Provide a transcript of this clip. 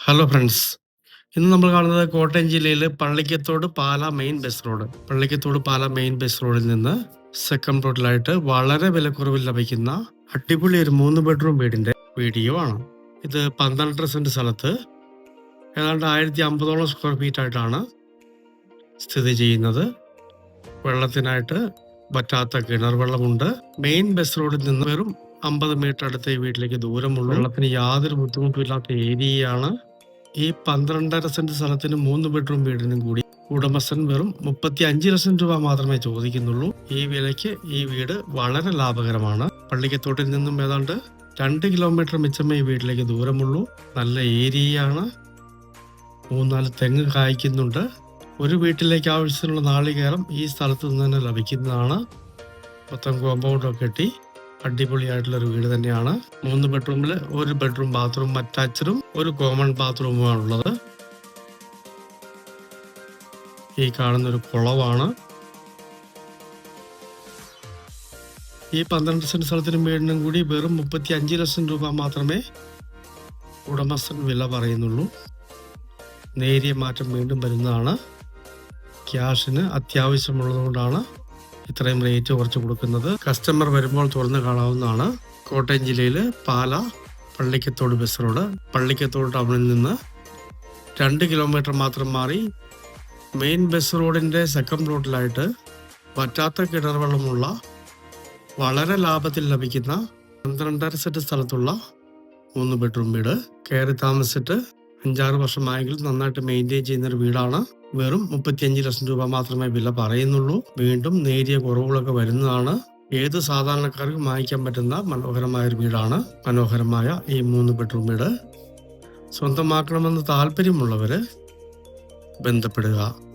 Hello friends ഇന്ന് നമ്മൾ കാണുന്നത് കോട്ടയം ജില്ലയിലെ Pallikkathodu Pala main bus road Pallikkathodu Pala main bus റോഡിൽ നിന്ന് സെക്കൻഡ് റോഡിലായിട്ട് വളരെ വിലക്കുറവിൽ ലഭിക്കുന്ന അടിപൊളി ഒരു മൂന്ന് ബെഡ്റൂം വീടിന്റെ വീഡിയോ ആണ്. ഇത് പന്ത്രണ്ടര സെന്റ് സ്ഥലത്ത് ഏതാണ്ട് ആയിരത്തി അമ്പതോളം സ്ക്വയർ ഫീറ്റ് ആയിട്ടാണ് സ്ഥിതി ചെയ്യുന്നത്. വെള്ളത്തിനായിട്ട് പറ്റാത്ത കിണർ വെള്ളമുണ്ട്. മെയിൻ ബസ് റോഡിൽ നിന്ന് വെറും അമ്പത് മീറ്റർ അടുത്ത വീട്ടിലേക്ക് ദൂരമുള്ള. വെള്ളത്തിന് യാതൊരു ബുദ്ധിമുട്ടും ഇല്ലാത്ത ഏരിയയാണ് ഈ പന്ത്രണ്ടര സെന്റ് സ്ഥലത്തിന് മൂന്ന് ബെഡ്റൂം വീടിനും കൂടി. ഉടമസ്ഥൻ വെറും മുപ്പത്തി അഞ്ച് ലക്ഷം രൂപ മാത്രമേ ചോദിക്കുന്നുള്ളൂ. ഈ വിലയ്ക്ക് ഈ വീട് വളരെ ലാഭകരമാണ്. പള്ളിക്കത്തോട്ടിൽ നിന്നും ഏതാണ്ട് രണ്ട് കിലോമീറ്റർ മിച്ചമേ ഈ വീട്ടിലേക്ക് ദൂരമുള്ളൂ. നല്ല ഏരിയയാണ്. മൂന്നാൽ തെങ്ങ് കായ്ക്കുന്നുണ്ട്. ഒരു വീട്ടിലേക്ക് ആവശ്യത്തിനുള്ള നാളികേരം ഈ സ്ഥലത്ത് നിന്ന് തന്നെ ലഭിക്കുന്നതാണ്. മൊത്തം കോമ്പൗണ്ടൊക്കെ കെട്ടി അടിപൊളിയായിട്ടുള്ള ഒരു വീട് തന്നെയാണ്. മൂന്ന് ബെഡ്റൂമിൽ ഒരു ബെഡ്റൂം ബാത്റൂം അറ്റാച്ചഡും ഒരു കോമൺ ബാത്റൂമുമാണ് ഉള്ളത് ഈ കാണുന്ന ഒരു കുളവാണ്. ഈ പന്ത്രണ്ട് സെന്റ് സ്ഥലത്തിനും വീടിനും കൂടി വെറും മുപ്പത്തി അഞ്ച് ലക്ഷം രൂപ മാത്രമേ ഉടമസ്ഥൻ വില പറയുന്നുള്ളൂ. നേരിയ മാറ്റം വീണ്ടും വരുന്നതാണ്. ക്യാഷിന് അത്യാവശ്യമുള്ളതുകൊണ്ടാണ് ഇത്രയും റേറ്റ് കുറച്ച് കൊടുക്കുന്നത്. കസ്റ്റമർ വരുമ്പോൾ തുറന്ന് കാണാവുന്നതാണ്. കോട്ടയം ജില്ലയിൽ പാല പള്ളിക്കത്തോട് ബസ് റോഡ് പള്ളിക്കത്തോട് ടൗണിൽ നിന്ന് രണ്ട് കിലോമീറ്റർ മാത്രം മാറി മെയിൻ ബസ് റോഡിന്റെ സെക്കൻഡ് റോഡിലായിട്ട് വറ്റാത്ത കിണർ വെള്ളമുള്ള വളരെ ലാഭത്തിൽ ലഭിക്കുന്ന പന്ത്രണ്ടര സെറ്റ് സ്ഥലത്തുള്ള മൂന്ന് ബെഡ്റൂം വീട്. കയറി താമസിച്ചിട്ട് അഞ്ചാറ് വർഷമായെങ്കിൽ നന്നായിട്ട് മെയിന്റെയിൻ ചെയ്യുന്ന ഒരു വീടാണ്. വെറും മുപ്പത്തിയഞ്ച് ലക്ഷം രൂപ മാത്രമേ വില പറയുന്നുള്ളൂ. വീണ്ടും നേരിയ കുറവുകളൊക്കെ വരുന്നതാണ്. ഏത് സാധാരണക്കാർക്കും വാങ്ങിക്കാൻ പറ്റുന്ന മനോഹരമായ ഒരു വീടാണ്. മനോഹരമായ ഈ മൂന്ന് ബെഡ്റൂം വീട്. സ്വന്തമാക്കണമെന്ന് താല്പര്യമുള്ളവര് ബന്ധപ്പെടുക.